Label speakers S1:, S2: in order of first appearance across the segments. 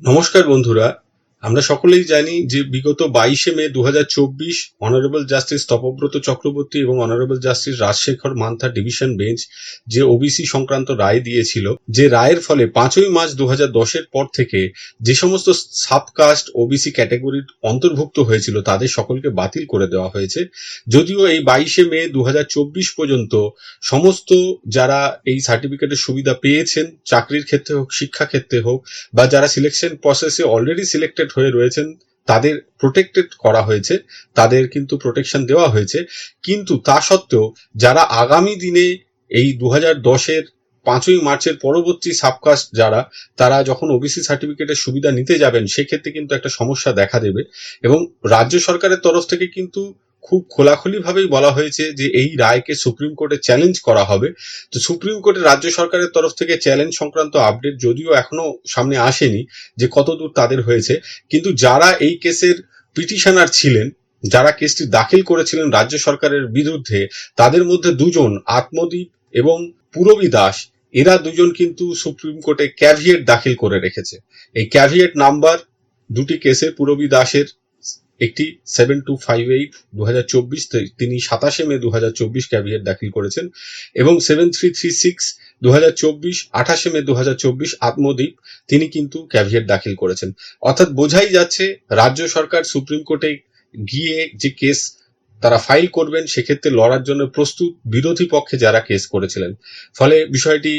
S1: নমস্কার বন্ধুরা আমরা সকলেই জানি যে বিগত বাইশে মে দু হাজার চব্বিশ অনারেবল জাস্টিস তপব্রত চক্রবর্তী এবং honourable justice Rajshekhar Mantha division bench যে ওবিসি সংক্রান্ত রায় দিয়েছিল, যে রায়ের ফলে পাঁচই মার্চ দু হাজার দশের পর থেকে যে সমস্ত সাবকাস্ট ওবিসি ক্যাটাগরির অন্তর্ভুক্ত হয়েছিল তাদের সকলকে বাতিল করে দেওয়া হয়েছে। যদিও এই বাইশে মে দু চব্বিশ পর্যন্ত সমস্ত যারা এই সার্টিফিকেটের সুবিধা পেয়েছেন, চাকরির ক্ষেত্রে হোক শিক্ষা ক্ষেত্রে হোক, বা যারা সিলেকশন প্রসেসে অলরেডি সিলেক্টেড হয়ে রয়েছেন, তাদের প্রোটেক্টেড করা হয়েছে, তাদের কিন্তু প্রোটেকশন দেওয়া হয়েছে। কিন্তু তা সত্ত্বেও যারা আগামী দিনে এই দু হাজার দশের পাঁচই মার্চের পরবর্তী সাবকাস্ট যারা, তারা যখন ওবিসি সার্টিফিকেটের সুবিধা নিতে যাবেন, সেক্ষেত্রে কিন্তু একটা সমস্যা দেখা দেবে। এবং রাজ্য সরকারের তরফ থেকে কিন্তু খুব খোলাখুলি ভাবেই বলা হয়েছে যে এই রায়কে সুপ্রিম কোর্টে চ্যালেঞ্জ করা হবে। তো সুপ্রিম কোর্টে রাজ্য সরকারের তরফ থেকে চ্যালেঞ্জ সংক্রান্ত আপডেট যদিও এখনও সামনে আসেনি যে কতদূর তাদের হয়েছে। কিন্তু যারা এই কেসের পিটিশনার ছিলেন, যারা কেসটি দাখিল করেছিলেন রাজ্য সরকারের বিরুদ্ধে, তাদের মধ্যে দুজন আত্মদীপ এবং পুরবী দাস, এরা দুজন কিন্তু সুপ্রিম কোর্টে ক্যাভিয়েট দাখিল করে রেখেছে। এই ক্যাভিয়েট নাম্বার দুটি কেসে পুরবী দাসের একটি সেভেন টু ফাইভ এইট দু হাজার চব্বিশ তিনি সাতাশে মে দু হাজার চব্বিশ ক্যাভিয়েট দাখিল করেছেন এবং সেভেন থ্রি থ্রি সিক্স দু হাজার চব্বিশ, আঠাশে মে দু হাজার চব্বিশ আত্মদ্বীপ তিনি কিন্তু ক্যাভিয়েট দাখিল করেছেন। অর্থাৎ বোঝাই যাচ্ছে রাজ্য সরকার সুপ্রিম কোর্টে গিয়ে যে কেস তারা ফাইল করবেন, সেক্ষেত্রে লড়ার জন্য প্রস্তুত বিরোধী পক্ষে যারা কেস করেছিলেন। ফলে বিষয়টি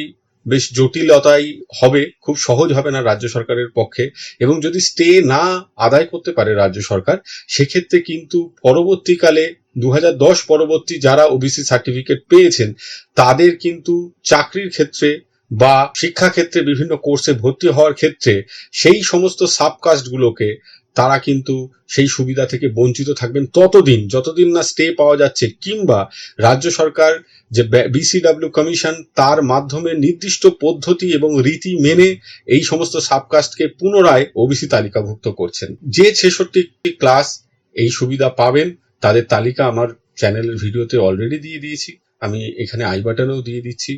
S1: বেশ জটিলতাই হবে, খুব সহজ হবে না রাজ্য সরকারের পক্ষে। এবং যদি স্টে না আদায় করতে পারে রাজ্য সরকার, সেক্ষেত্রে কিন্তু পরবর্তীকালে দু হাজার দশ পরবর্তী যারা ওবিসি সার্টিফিকেট পেয়েছেন, তাদের কিন্তু চাকরির ক্ষেত্রে বা শিক্ষাক্ষেত্রে বিভিন্ন কোর্সে ভর্তি হওয়ার ক্ষেত্রে সেই সমস্ত সাবকাস্টগুলোকে তারা কিন্তু সেই সুবিধা থেকে বঞ্চিত থাকবেন ততদিন, যতদিন না স্টে পাওয়া যাচ্ছে, কিংবা রাজ্য সরকার যে বিসিডাব্লিউ কমিশন তার মাধ্যমে নির্দিষ্ট পদ্ধতি এবং রীতি মেনে এই সমস্ত সাবকাস্টকে পুনরায় ওবিসি তালিকাভুক্ত করছেন। যে ছেষট্টি ক্লাস এই সুবিধা পাবেন, তাদের তালিকা আমার চ্যানেলের ভিডিওতে অলরেডি দিয়ে দিয়েছি। আমি এখানে আই বাটনেও দিয়ে দিচ্ছি।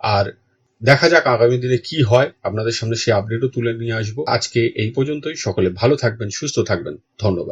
S1: আর দেখা যাক আগামী দিনে কি হয়। আপনাদের সামনে সেই আপডেটও তুলে নিয়ে আসব। আজকে এই পর্যন্তই। সকলে ভালো থাকবেন, সুস্থ থাকবেন। ধন্যবাদ।